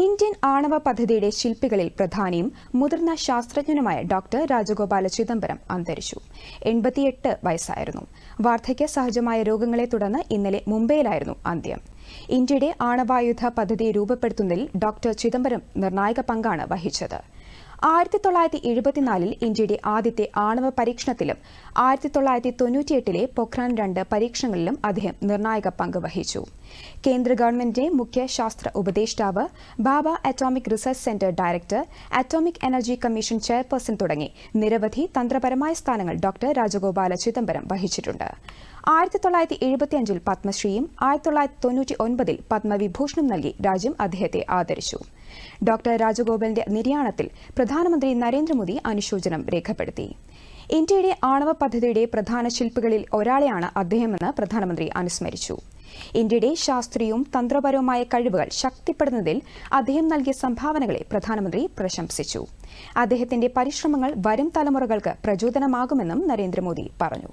Indian ആണവ പദ്ധതിയുടെ ശില്പികളിൽ പ്രധാനിയും മുതിർന്ന ശാസ്ത്രജ്ഞനുമായ ഡോക്ടർ രാജഗോപാല ചിദംബരം അന്തരിച്ചു. എൺപത്തിയെട്ട് വയസ്സായിരുന്നു. വാർദ്ധക്യ സഹജമായ രോഗങ്ങളെ തുടർന്ന് ഇന്നലെ മുംബൈയിലായിരുന്നു അന്ത്യം. ഇന്ത്യയുടെ ആണവായുധ പദ്ധതി രൂപപ്പെടുത്തുന്നതിൽ ഡോക്ടർ ചിദംബരം നിർണായക പങ്കാണ് വഹിച്ചത്. ആയിരത്തി തൊള്ളായിരത്തി എഴുപത്തിനാലിൽ ഇന്ത്യയുടെ ആദ്യത്തെ ആണവ പരീക്ഷണത്തിലും ആയിരത്തി തൊള്ളായിരത്തി തൊണ്ണൂറ്റിയെട്ടിലെ പൊഖ്രാൻ രണ്ട് പരീക്ഷണങ്ങളിലും അദ്ദേഹം നിർണായക പങ്ക് വഹിച്ചു. കേന്ദ്ര ഗവൺമെന്റിന്റെ മുഖ്യ ശാസ്ത്ര ഉപദേഷ്ടാവ് Bhabha atomic research centre director atomic energy commission chairperson തുടങ്ങി നിരവധി തന്ത്രപരമായ സ്ഥാനങ്ങൾ ഡോക്ടർ രാജഗോപാല ചിദംബരം വഹിച്ചിട്ടുണ്ട്. ആയിരത്തി തൊള്ളായിരത്തി എഴുപത്തിയഞ്ചിൽ പത്മശ്രീയും ആയിരത്തി തൊള്ളായിരത്തി തൊണ്ണൂറ്റി ഒൻപതിൽ പത്മവിഭൂഷണും നൽകി രാജ്യം അദ്ദേഹത്തെ ആദരിച്ചു. ഡോക്ടർ രാജഗോപാലിന്റെ നിര്യാണത്തിൽ പ്രധാനമന്ത്രി നരേന്ദ്രമോദി അനുശോചനം രേഖപ്പെടുത്തി. ഇന്ത്യയുടെ ആണവ പദ്ധതിയുടെ പ്രധാന ശില്പികളിൽ ഒരാളെയാണ് അദ്ദേഹമെന്ന് പ്രധാനമന്ത്രി അനുസ്മരിച്ചു. ഇന്ത്യയുടെ ശാസ്ത്രീയവും തന്ത്രപരവുമായ കഴിവുകൾ ശക്തിപ്പെടുന്നതിൽ അദ്ദേഹം നൽകിയ സംഭാവനകളെ പ്രധാനമന്ത്രി പ്രശംസിച്ചു. അദ്ദേഹത്തിന്റെ പരിശ്രമങ്ങൾ വരും തലമുറകൾക്ക് പ്രചോദനമാകുമെന്നും നരേന്ദ്രമോദി പറഞ്ഞു.